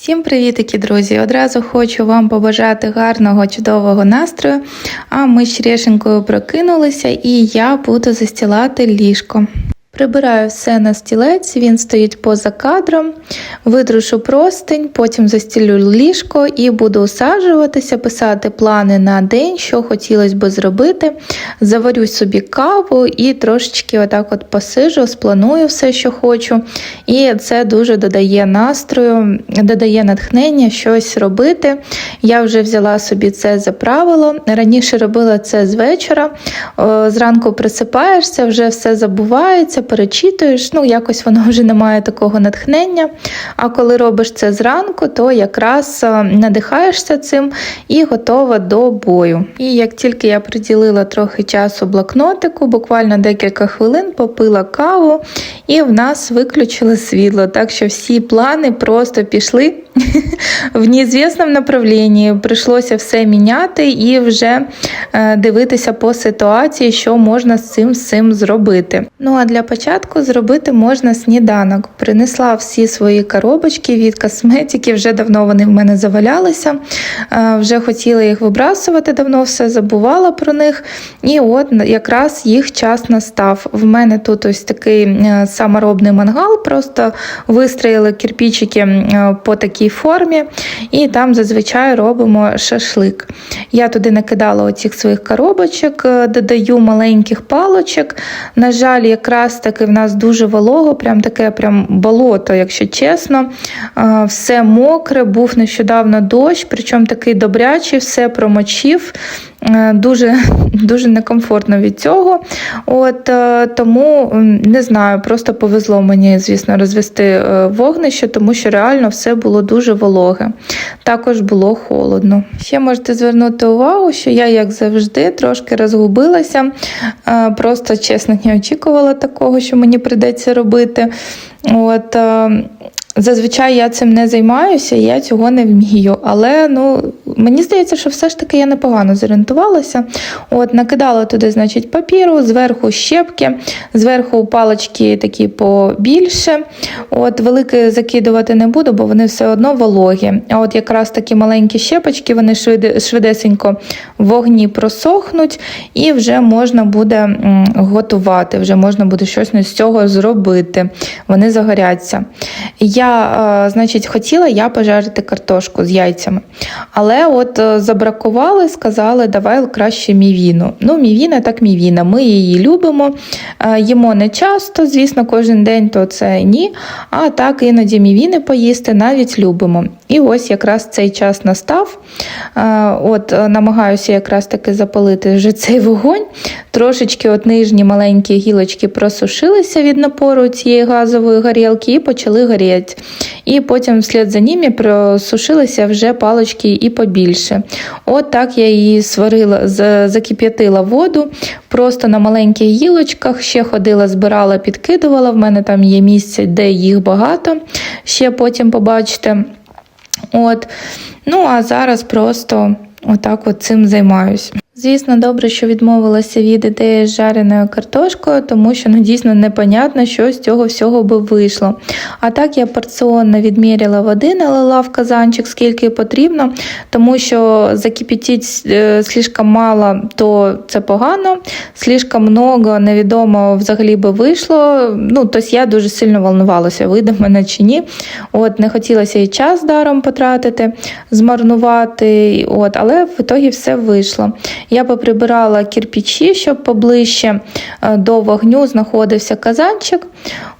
Всім привітики, друзі! Одразу хочу вам побажати гарного, чудового настрою. А ми з Черешенькою прокинулися і я буду застілати ліжко. Прибираю все на стілець, він стоїть поза кадром, видрушу простень, потім застілю ліжко і буду усаджуватися, писати плани на день, що хотілося би зробити. Заварю собі каву і трошечки отак от посижу, спланую все, що хочу. І це дуже додає настрою, додає натхнення щось робити. Я вже взяла собі це за правило. Раніше робила це з вечора. Зранку присипаєшся, вже все забувається перечитуєш, ну якось воно вже не має такого натхнення. А коли робиш це зранку, то якраз е, надихаєшся цим і готова до бою. І як тільки я приділила трохи часу блокнотику, буквально декілька хвилин попила каву, і в нас виключили світло. Так що всі плани просто пішли в неізвісному направленні. Прийшлося все міняти і вже е, дивитися по ситуації, що можна з цим, з зробити. Ну а для початку зробити можна сніданок. Принесла всі свої коробочки від косметики, вже давно вони в мене завалялися. Е, Вже хотіла їх вибрасувати, давно все забувала про них. І от якраз їх час настав. В мене тут ось такий е, саморобний мангал, просто вистроїли кирпичики е, по такій формі, і там зазвичай робимо шашлик. Я туди накидала оцих своїх коробочок, е, додаю маленьких палочок. На жаль, якраз таки в нас дуже волого, прям таке прям болото, якщо чесно. Е, Все мокре, був нещодавно дощ, причому такий добрячий, все промочив. Е, Дуже дуже некомфортно від цього. От Тому не знаю, просто повезло мені, звісно, розвести вогнище, тому що реально все було дуже вологе. Також було холодно. Ще можете звернути увагу, що я, як завжди, трошки розгубилася. Е, Просто чесно не очікувала такого, що мені прийдеться робити. От, е, Зазвичай я цим не займаюся, я цього не вмію. Але ну, мені здається, що все ж таки я непогано зорієнтувалася. От, Накидала туди, значить, папіру, зверху щепки, зверху палички такі побільше. От, Велике закидувати не буду, бо вони все одно вологі. А от якраз такі маленькі щепочки, вони швиде, швидесенько в вогні просохнуть, і вже можна буде готувати, вже можна буде щось з цього зробити. Вони загоряться. Я я, значить, хотіла я пожарити картошку з яйцями. Але от е, забракували, сказали, давай краще мівіну. Ну, мівіна так мівіна. Ми її любимо, е, їмо не часто, звісно, кожен день то це ні. А так іноді мівіни поїсти навіть любимо. І ось якраз цей час настав. Е, от Намагаюся якраз таки запалити вже цей вогонь. Трошечки от нижні маленькі гілочки просушилися від напору цієї газової горілки і почали горіти. І потім вслід за ними просушилися вже палочки і побільше. От так я її сварила, закип'ятила воду просто на маленьких гілочках, ще ходила, збирала, підкидувала. В мене там є місце, де їх багато. Ще потім побачите. От. Ну, а зараз просто отак от цим займаюсь. Звісно, добре, що відмовилася від ідеї з жареною картошкою, тому що ну, дійсно непонятно, що з цього всього би вийшло. А так я порціонно відміряла води, налила в казанчик, скільки потрібно, тому що закипятіть е, слишком мало, то це погано, слишком много невідомо взагалі би вийшло. Ну, тобто я дуже сильно волнувалася, вийде мене чи ні. От, Не хотілося і час даром потратити, змарнувати, от, але в ітогі все вийшло. Я поприбирала кірпічі, щоб поближче е, до вогню знаходився казанчик.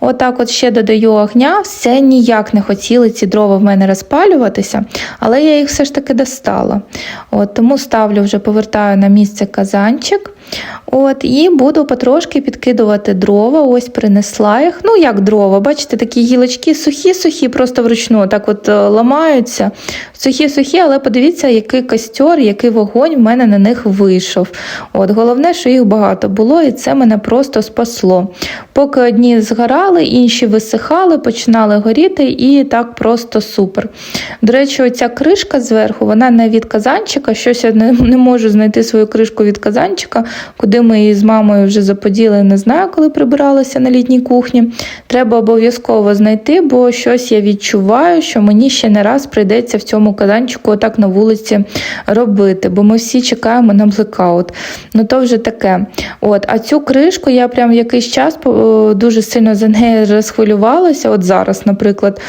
Отак от ще додаю огня, все ніяк не хотіли ці дрова в мене розпалюватися, але я їх все ж таки достала. От, Тому ставлю вже повертаю на місце казанчик. От, І буду потрошки підкидувати дрова. Ось принесла їх. Ну, як дрова, бачите, такі гілочки сухі-сухі, просто вручну так от е, ламаються. Сухі-сухі, але подивіться, який костер, який вогонь в мене на них вийшов. От, Головне, що їх багато було, і це мене просто спасло. Поки одні згорали, інші висихали, починали горіти, і так просто супер. До речі, оця кришка зверху, вона не від казанчика. Щось я не, не можу знайти свою кришку від казанчика. Куди ми її з мамою вже заподіли, не знаю, коли прибиралася на літній кухні. Треба обов'язково знайти, бо щось я відчуваю, що мені ще не раз прийдеться в цьому казанчику отак на вулиці робити, бо ми всі чекаємо на блекаут. Ну то вже таке. От, а цю кришку я прям якийсь час дуже сильно за нею розхвилювалася. От зараз, наприклад,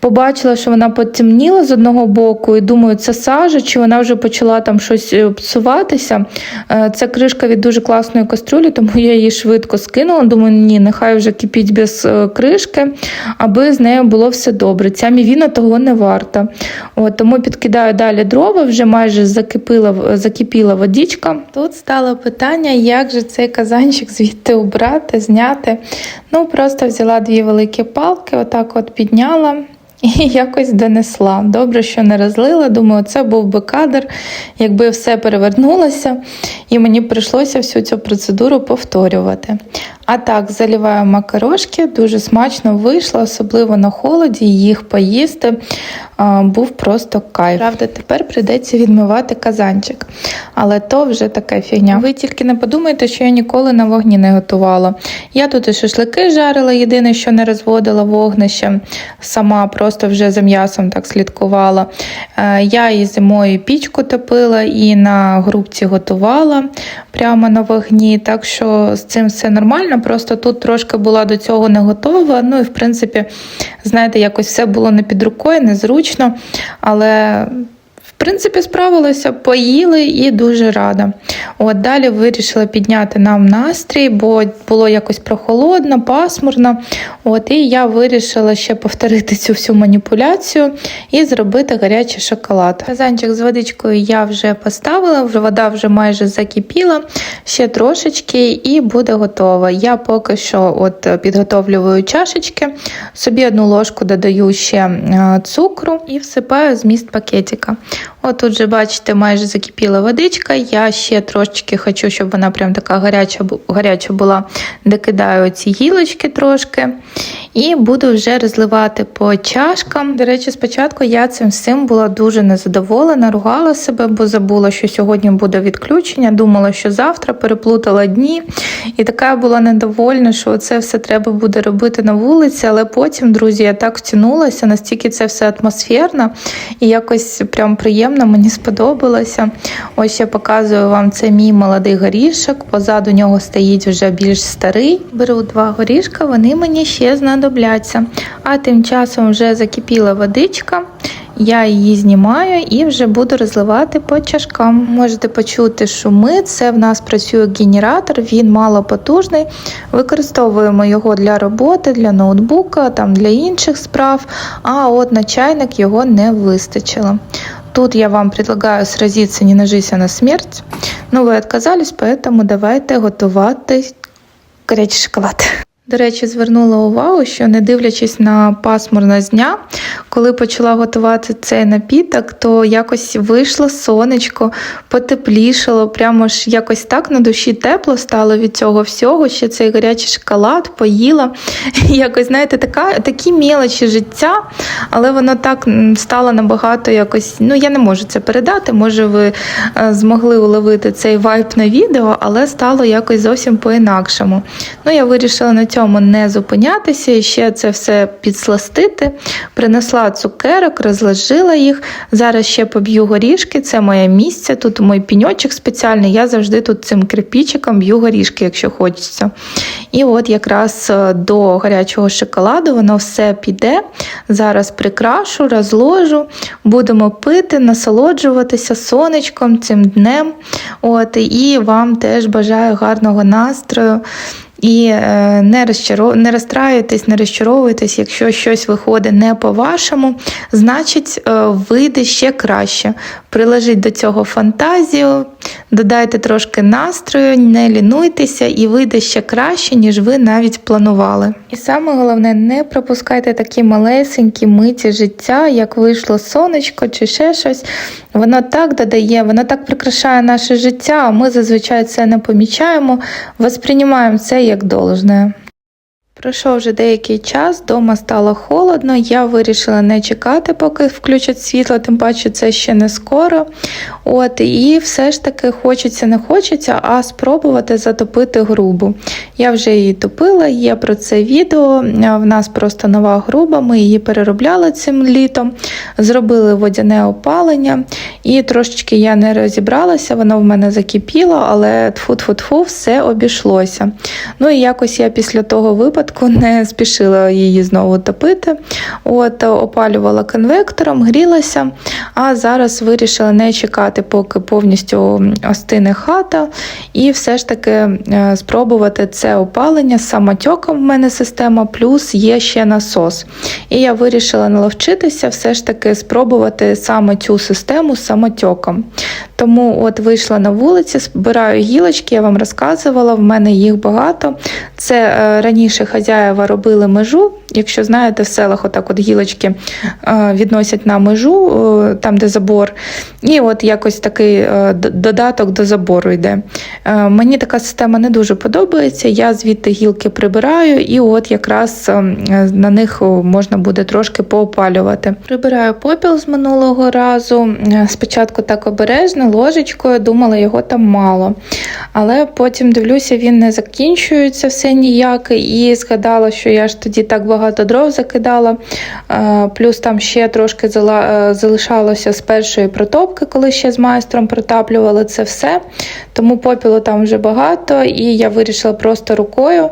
побачила, що вона потемніла з одного боку, і думаю, це сажа, чи вона вже почала там щось е, псуватися. Е, Це кришка від дуже класної кастрюлі, тому я її швидко скинула. Думаю, ні, нехай вже кипіть без е, кришки, аби з нею було все добре. Ця мівіна того не варта. От, тому підкидаю далі дрова, вже майже закипіла, закипіла водичка. Тут стало питання, як же цей казанчик звідти убрати, зняти. Ну, просто взяла дві великі палки, отак от підняла. І якось донесла. Добре, що не розлила. Думаю, це був би кадр, якби все перевернулося, і мені прийшлося всю цю процедуру повторювати. А так, заливаю макарошки, дуже смачно вийшло, особливо на холоді, їх поїсти був просто кайф. Правда, тепер прийдеться відмивати казанчик, але то вже така фігня. Ви тільки не подумайте, що я ніколи на вогні не готувала. Я тут і шашлики жарила, єдине, що не розводила вогнище, сама просто вже за м'ясом так слідкувала. Е, Я і зимою пічку топила, і на грубці готувала прямо на вогні, так що з цим все нормально. Просто тут трошки була до цього не готова. Ну і в принципі, знаєте, якось все було не під рукою, незручно, але. Принципі, справилася, поїли і дуже рада. От далі вирішила підняти нам настрій, бо було якось прохолодно, пасмурно. От і я вирішила ще повторити цю всю маніпуляцію і зробити гарячий шоколад. Казанчик з водичкою я вже поставила, вода вже майже закипіла, ще трошечки, і буде готова. Я поки що от підготовлюю чашечки, собі одну ложку додаю ще е, цукру і всипаю зміст пакетика. От тут же, бачите, майже закипіла водичка. Я ще трошечки хочу, щоб вона прям така гаряча гаряча була. Докидаю ці гілочки трошки. І буду вже розливати по чашкам. До речі, спочатку я цим всім була дуже незадоволена, ругала себе, бо забула, що сьогодні буде відключення. Думала, що завтра переплутала дні. І така була недовольна, що це все треба буде робити на вулиці. Але потім, друзі, я так втягнулася, настільки це все атмосферно і якось прям приємно мені сподобалося. Ось я показую вам це мій молодий горішок. Позаду нього стоїть вже більш старий. Беру два горішка, вони мені ще знадобляться. А тим часом вже закипіла водичка. Я її знімаю і вже буду розливати по чашкам. Можете почути шуми. Це в нас працює генератор, він малопотужний. Використовуємо його для роботи, для ноутбука, там для інших справ. А от на чайник його не вистачило. Тут я вам предлагаю сразиться не нажись на смерть. Но ви отказались, поэтому давайте готувати гарячий шоколад. До речі, звернула увагу, що не дивлячись на пасмурність дня, коли почала готувати цей напіток, то якось вийшло сонечко, потеплішало, прямо ж якось так на душі тепло стало від цього всього. Ще цей гарячий шоколад поїла. Якось, знаєте, така, такі мелочі життя, але воно так стало набагато якось. Ну, я не можу це передати. Може, ви е, змогли уловити цей вайб на відео, але стало якось зовсім по-інакшому. Ну, я вирішила на цьому не зупинятися і ще це все підсластити. Принесла цукерок, розложила їх. Зараз ще поб'ю горішки, це моє місце. Тут мій піньочок спеціальний. Я завжди тут цим кирпічиком б'ю горішки, якщо хочеться. І от якраз до гарячого шоколаду воно все піде. Зараз прикрашу, розложу, будемо пити, насолоджуватися сонечком цим днем. От, І вам теж бажаю гарного настрою. І е, не розчаров... не розстраюйтесь, не розчаровуйтесь, якщо щось виходить не по-вашому, значить е, вийде ще краще. Приложіть до цього фантазію, додайте трошки настрою, не лінуйтеся, і вийде ще краще, ніж ви навіть планували. І саме головне, не пропускайте такі малесенькі миті життя, як вийшло сонечко чи ще щось. Воно так додає, воно так прикрашає наше життя, а ми зазвичай це не помічаємо, восприймаємо це як должне. Пройшов вже деякий час, вдома стало холодно. Я вирішила не чекати, поки включать світло, тим паче це ще не скоро. От, І все ж таки хочеться, не хочеться, а спробувати затопити грубу. Я вже її топила, є про це відео. В нас просто нова груба, ми її переробляли цим літом, зробили водяне опалення, і трошечки я не розібралася, воно в мене закипіло, але тфу-тфу-тфу, все обійшлося. Ну і якось я після того випадку не спішила її знову топити. От, Опалювала конвектором, грілася, а зараз вирішила не чекати, поки повністю остине хата, і все ж таки е, спробувати це опалення самотьоком в мене система, плюс є ще насос. І я вирішила наловчитися, все ж таки спробувати саме цю систему з самотьоком. Тому от вийшла на вулиці, збираю гілочки, я вам розказувала, в мене їх багато. Це е, раніше хазяєва робили межу. Якщо знаєте, в селах отак от гілочки е, відносять на межу, е, там де забор. І от якось такий е, додаток до забору йде. Мені така система не дуже подобається. Я звідти гілки прибираю, і от якраз на них можна буде трошки поопалювати. Прибираю попіл з минулого разу. Спочатку так обережно, ложечкою, думала, його там мало. Але потім дивлюся, він не закінчується все ніяк. І згадала, що я ж тоді так багато дров закидала. Е, Плюс там ще трошки е, залишалося з першої протопки, коли ще з майстром протаплювали це все. Тому попілу там вже багато, і я вирішила просто рукою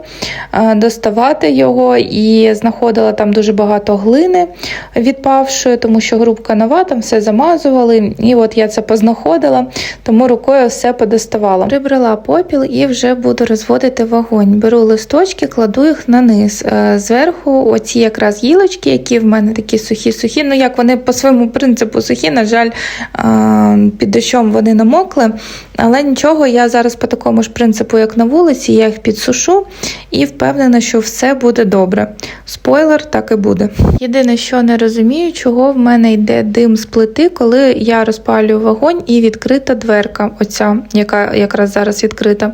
е, доставати його і знаходила там дуже багато глини відпавшої, тому що грубка нова, там все замазували. І от я це познаходила, тому рукою все подоставала. Прибрала попіл і вже буду розводити вогонь. Беру листочки, кладу їх на низ. Е, Зверху оці якраз гілочки, які в мене такі сухі-сухі. Ну як вони по своєму принципу сухі, на жаль, е, під дощом вони намокли. Але нічого, я зараз по такому ж принципу, як на вулиці, я їх підсушу і впевнена, що все буде добре. Спойлер, так і буде. Єдине, що не розумію, чого в мене йде дим з плити, коли я розпалюю вогонь і відкрита дверка, оця, яка якраз зараз відкрита.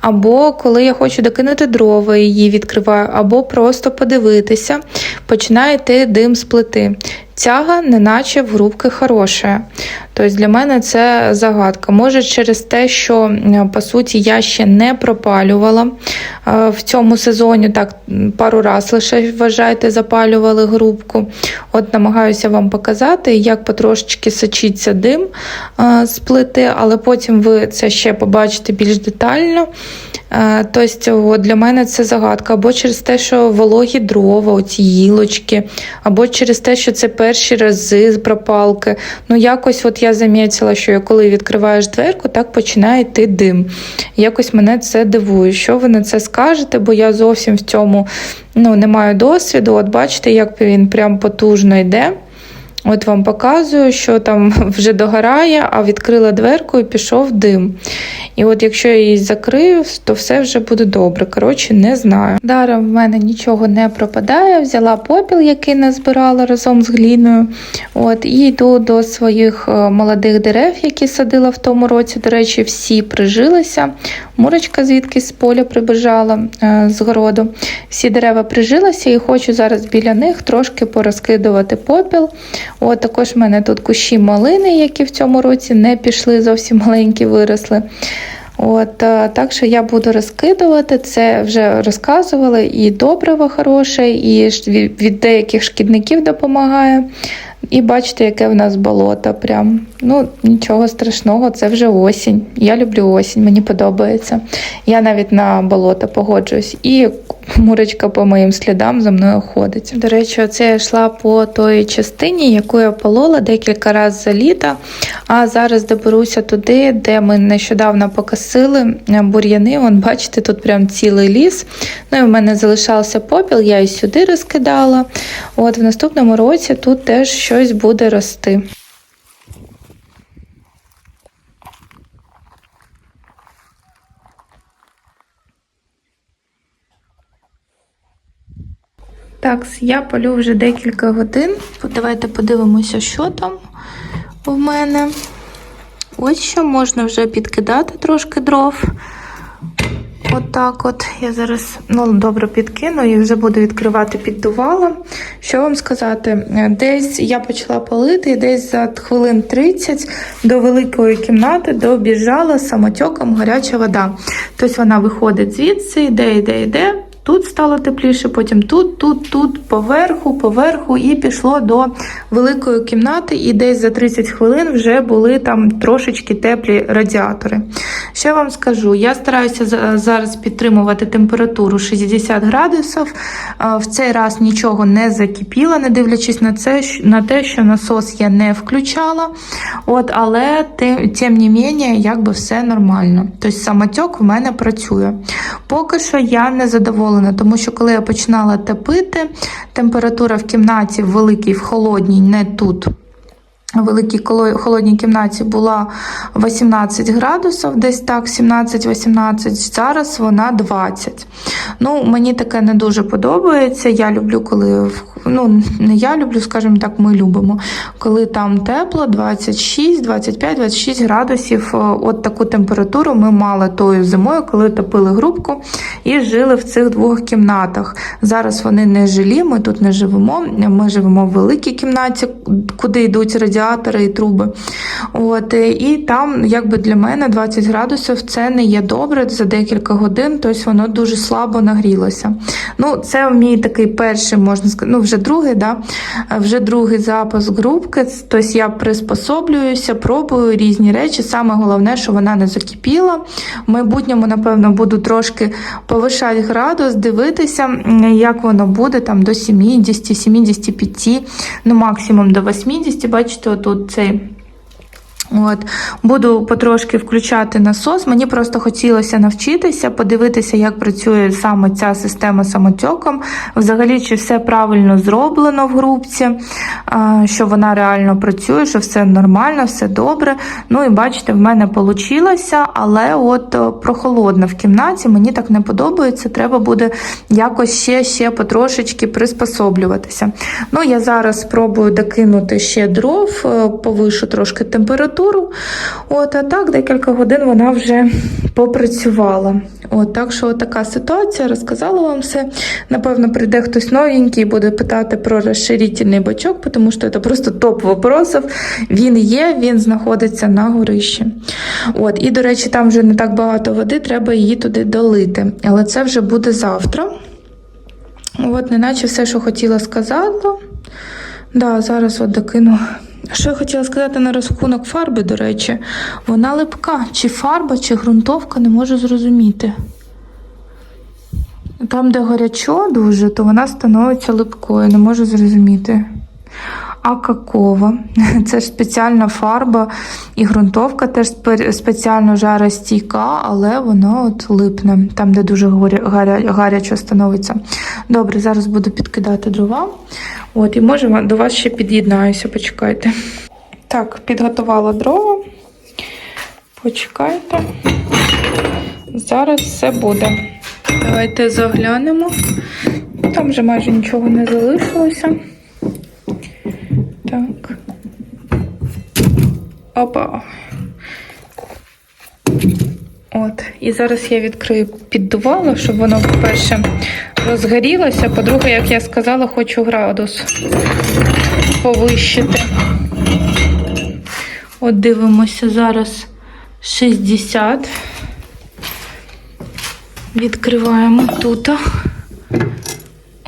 Або коли я хочу докинути дрова, її відкриваю, або просто подивитися, починає йти дим з плити. Тяга, неначе в грубки хороша. Тобто для мене це загадка. Може, через те, що по суті я ще не пропалювала е, в цьому сезоні, так пару раз лише вважайте, запалювали грубку. От намагаюся вам показати, як потрошечки сочиться дим е, з плити, але потім ви це ще побачите більш детально. Е, Тобто от для мене це загадка. Або через те, що вологі дрова, оці гілочки, або через те, що це перші рази пропалки. Ну, якось от я замітила, що коли відкриваєш дверку, так починає йти дим. Якось мене це дивує. Що ви на це скажете? Бо я зовсім в цьому ну, не маю досвіду. От бачите, як він прям потужно йде. От вам показую, що там вже догорає, а відкрила дверку і пішов дим. І от якщо я її закрию, то все вже буде добре. Коротше, не знаю. Даром в мене нічого не пропадає. Взяла попіл, який назбирала разом з гліною. От, і йду до своїх е, молодих дерев, які садила в тому році. До речі, всі прижилися. Мурочка звідки з поля прибіжала е, з городу. Всі дерева прижилися і хочу зараз біля них трошки порозкидувати попіл. От також в мене тут кущі малини, які в цьому році не пішли, зовсім маленькі виросли. От, е, так що я буду розкидувати, це вже розказувала, і добриво хороше, і від деяких шкідників допомагає. І бачите, яке в нас болото. Прям. Ну, нічого страшного, це вже осінь. Я люблю осінь, мені подобається. Я навіть на болото погоджуюсь. І мурочка по моїм слідам за мною ходить. До речі, оце я йшла по той частині, яку я полола декілька разів за літо. А зараз доберуся туди, де ми нещодавно покосили бур'яни. Вон, бачите, тут прям цілий ліс. Ну і в мене залишався попіл, я і сюди розкидала. От в наступному році тут теж щось буде рости. Так, я полю вже декілька годин. Давайте подивимося, що там в мене. Ось що можна вже підкидати трошки дров. Отак от, Я зараз ну, добре підкину і вже буду відкривати піддувало. Що вам сказати? Десь я почала палити, і десь за хвилин 30 до великої кімнати добіжала самотьоком гаряча вода. Тобто вона виходить звідси, йде, йде, йде. Тут стало тепліше, потім тут, тут, тут, поверху, поверху, і пішло до великої кімнати, і десь за 30 хвилин вже були там трошечки теплі радіатори. Що вам скажу? Я стараюся зараз підтримувати температуру 60 градусів. В цей раз нічого не закипіло, не дивлячись на це, на те, що насос я не включала. От, але тим, тим не менше, якби все нормально. Тобто самотьок в мене працює. Поки що я не задоволена, тому що коли я починала топити, температура в кімнаті в великій, в холодній, не тут. У великій холодній кімнаті була 18 градусів, десь так, 17-18, зараз вона 20. Ну, мені таке не дуже подобається. Я люблю, коли ну, не я люблю, скажімо так, ми любимо. Коли там тепло, 26, 25, 26 градусів. Е, От таку температуру ми мали тою зимою, коли топили грубку і жили в цих двох кімнатах. Зараз вони не жилі, ми тут не живемо. Ми живемо в великій кімнаті, куди йдуть радіатори і труби. От, е, і там, якби для мене 20 градусів це не є добре за декілька годин, тобто воно дуже слабо нагрілося. Ну, це мій такий перший, можна сказати, ну вже другий, да? вже другий запуск грубки. Тобто я приспособлююся, пробую різні речі. Саме головне, що вона не закипіла. В майбутньому, напевно, буду трошки повишати градус, дивитися, як воно буде там до 70, 75, ну максимум до 80. Бачите, отут цей. От буду потрошки включати насос. Мені просто хотілося навчитися, подивитися, як працює саме ця система самотьоком. Взагалі, чи все правильно зроблено в групці, що вона реально працює, що все нормально, все добре. Ну і бачите, в мене вийшло, але от о, прохолодно в кімнаті, мені так не подобається. Треба буде якось ще, ще потрошечки приспособлюватися. Ну, я зараз спробую докинути ще дров, е, повишу трошки температуру. От, а так декілька годин вона вже попрацювала. От, так що така ситуація, розказала вам все. Напевно, прийде хтось новенький і буде питати про розширительний бачок, тому що це просто топ вопросів. Він є, він знаходиться на горищі. От, і, до речі, там вже не так багато води, треба її туди долити. Але це вже буде завтра. От, неначе все, що хотіла сказати. Да, зараз от докину. Що я хотіла сказати на рахунок фарби, до речі, вона липка. Чи фарба, чи ґрунтовка, не можу зрозуміти. Там, де гарячо дуже, то вона становиться липкою, не можу зрозуміти. А какова? Це ж спеціальна фарба і ґрунтовка теж спе- спеціально жаростійка, але воно от липне, там, де дуже гарячо становиться. Добре, зараз буду підкидати дрова. От, і може до вас ще під'єднаюся, почекайте. Так, підготувала дрова. Почекайте. Зараз все буде. Давайте заглянемо. Там вже майже нічого не залишилося. Так. Опа. От. І зараз я відкрию піддувало, щоб воно, по-перше, розгорілося. По-друге, як я сказала, хочу градус повищити. От дивимося зараз 60. Відкриваємо тут.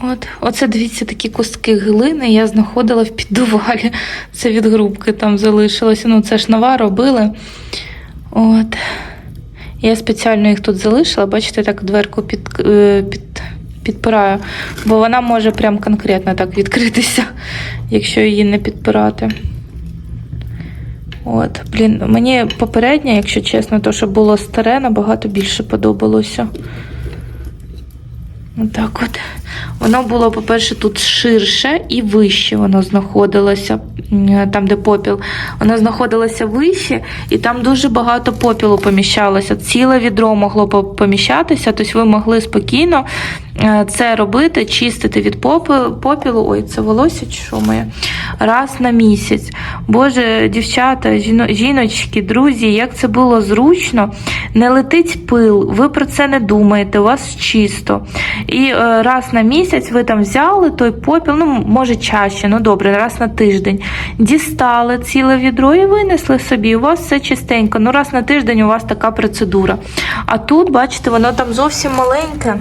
От, оце дивіться такі кустки глини. Я знаходила в піддувалі. Це від грубки там залишилося. Ну, це ж нова робили. От. Я спеціально їх тут залишила, бачите, так дверку під, е, під, підпираю, бо вона може прям конкретно так відкритися, якщо її не підпирати. От, блін, мені попереднє, якщо чесно, то що було старе, набагато більше подобалося. Отак от. Воно було, по-перше, тут ширше і вище воно знаходилося, там, де попіл. Воно знаходилося вище, і там дуже багато попілу поміщалося. Ціле відро могло поміщатися, тобто ви могли спокійно е, це робити, чистити від попілу. Ой, це волосся що моє? Раз на місяць. Боже, дівчата, жіночки, друзі, як це було зручно. Не летить пил, ви про це не думаєте, у вас чисто. І е, раз на місяць ви там взяли той попіл, ну може чаще, ну добре, раз на тиждень. Дістали ціле відро і винесли собі. У вас все чистенько. Ну раз на тиждень у вас така процедура. А тут, бачите, воно там зовсім маленьке.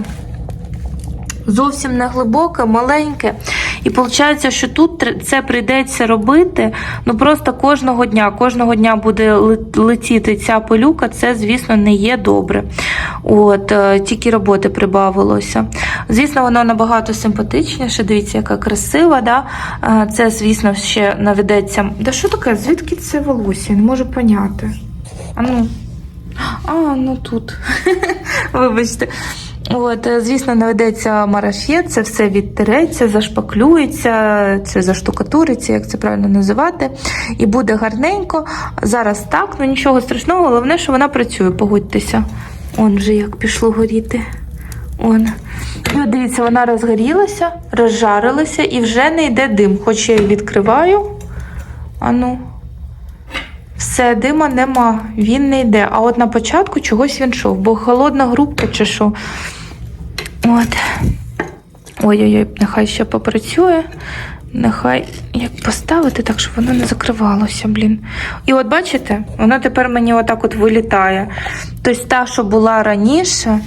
Зовсім не глибоке, маленьке. І виходить, що тут це прийдеться робити ну просто кожного дня. Кожного дня буде летіти ця пилюка, це, звісно, не є добре. От, е, тільки роботи прибавилося. Звісно, воно набагато симпатичніше. Дивіться, яка красива. Да? Е, Це, звісно, ще наведеться. Да що таке? Звідки це волосся? Не можу поняти. А ну. А, ну тут. Вибачте. От, е, звісно, наведеться марафет, це все відтереться, зашпаклюється, це заштукатуриться, як це правильно називати. І буде гарненько. Зараз так, ну нічого страшного, головне, що вона працює, погодьтеся. Он вже як пішло горіти. Он. І от дивіться, вона розгорілася, розжарилася і вже не йде дим. Хоч я її відкриваю. А ну. Все, дима нема, він не йде. А от на початку чогось він йшов, бо холодна грубка чи що. От. Ой-ой-ой, нехай ще попрацює. Нехай як поставити так, щоб воно не закривалося, блін. І от бачите, воно тепер мені отак от вилітає. Тобто та, що була раніше,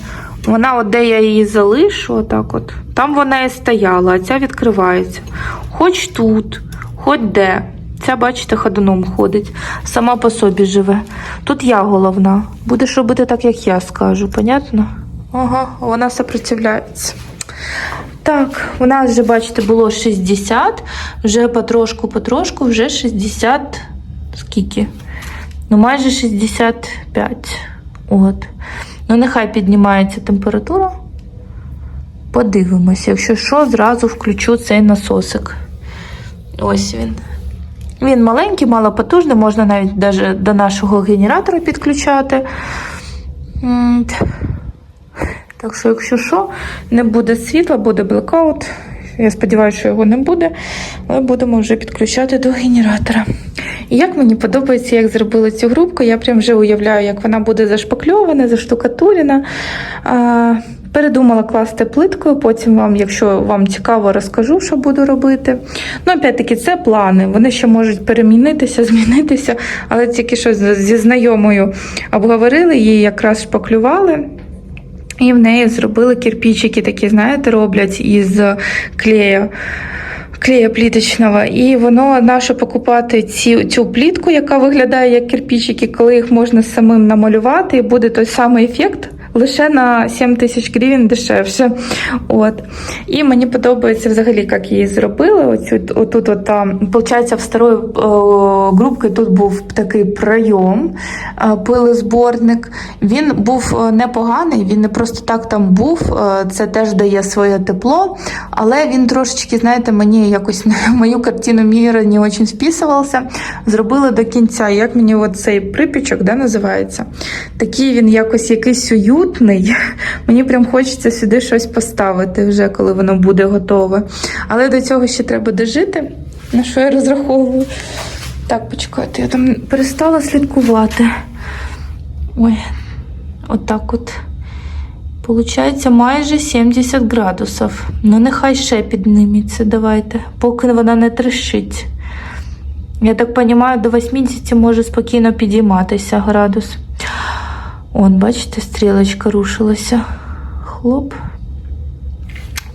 вона, от де я її залишу, отак от, там вона і стояла, а ця відкривається. Хоч тут, хоч де. Ця, бачите, ходуном ходить, сама по собі живе. Тут я головна. Будеш робити так, як я скажу, понятно? Ага, вона сопротивляється. Так, у нас вже, бачите, було 60, вже потрошку-потрошку, вже 60, скільки? Ну, майже 65. От. Ну, нехай піднімається температура. Подивимося, якщо що, зразу включу цей насосик. Ось він. Він маленький, малопотужний, можна навіть до нашого генератора підключати. Так що, якщо що, не буде світла, буде блекаут. Я сподіваюся, що його не буде, але будемо вже підключати до генератора. І як мені подобається, як зробили цю грубку, я прям вже уявляю, як вона буде зашпакльована, заштукатурена. Передумала класти плиткою, потім вам, якщо вам цікаво, розкажу, що буду робити. Ну, опять-таки, це плани. Вони ще можуть перемінитися, змінитися, але тільки що зі знайомою обговорили, її якраз шпаклювали. І в неї зробили кирпичики, такі, знаєте, роблять із клею. Клея пліточного, і воно наше покупати ці, цю плітку, яка виглядає як кирпичики, коли їх можна самим намалювати, і буде той самий ефект. Лише на 7 тисяч гривень дешевше. От. І мені подобається взагалі, як її зробили. Оцю, отут, от, там, получається, в старої е, грубки тут був такий прийом, е, пилозборник. Він був е, непоганий, він не просто так там був. Це теж дає своє тепло, але він трошечки, знаєте, мені якось на мою картину міра не дуже вписувався. Зробили до кінця. Як мені от цей припічок да, називається? Такий він якось якийсь уютний. Мені прям хочеться сюди щось поставити вже, коли воно буде готове. Але до цього ще треба дожити, на що я розраховую. Так, почекайте, я там перестала слідкувати. Ой, отак от. Получається майже 70 градусів. Ну, нехай ще підніметься, давайте, поки вона не трещить. Я так розумію, до 80 може спокійно підійматися градус. Он, бачите, стрілочка рушилася. Хлоп.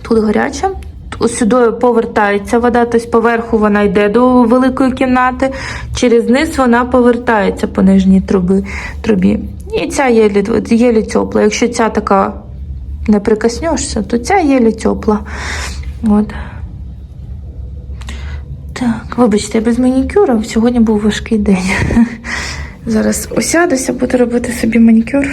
Тут гаряча. Сюди повертається вода, тобто поверху вона йде до великої кімнати, через низ вона повертається по нижній труби, трубі. І ця єлі тепла. Якщо ця така не прикоснешся, то ця єлі тепла. От. Так, вибачте, я без манікюра. Сьогодні був важкий день. Зараз осядуся, буду робити собі манікюр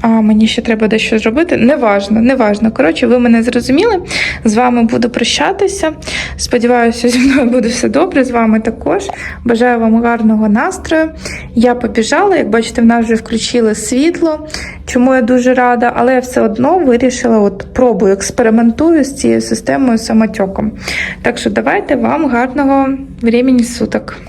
А мені ще треба дещо зробити. Неважно, неважно. Коротше, ви мене зрозуміли. З вами буду прощатися. Сподіваюся, зі мною буде все добре. З вами також. Бажаю вам гарного настрою. Я побіжала, як бачите, в нас вже включили світло, чому я дуже рада, але я все одно вирішила, от пробую, експериментую з цією системою самотьоком. Так що давайте вам гарного времени суток.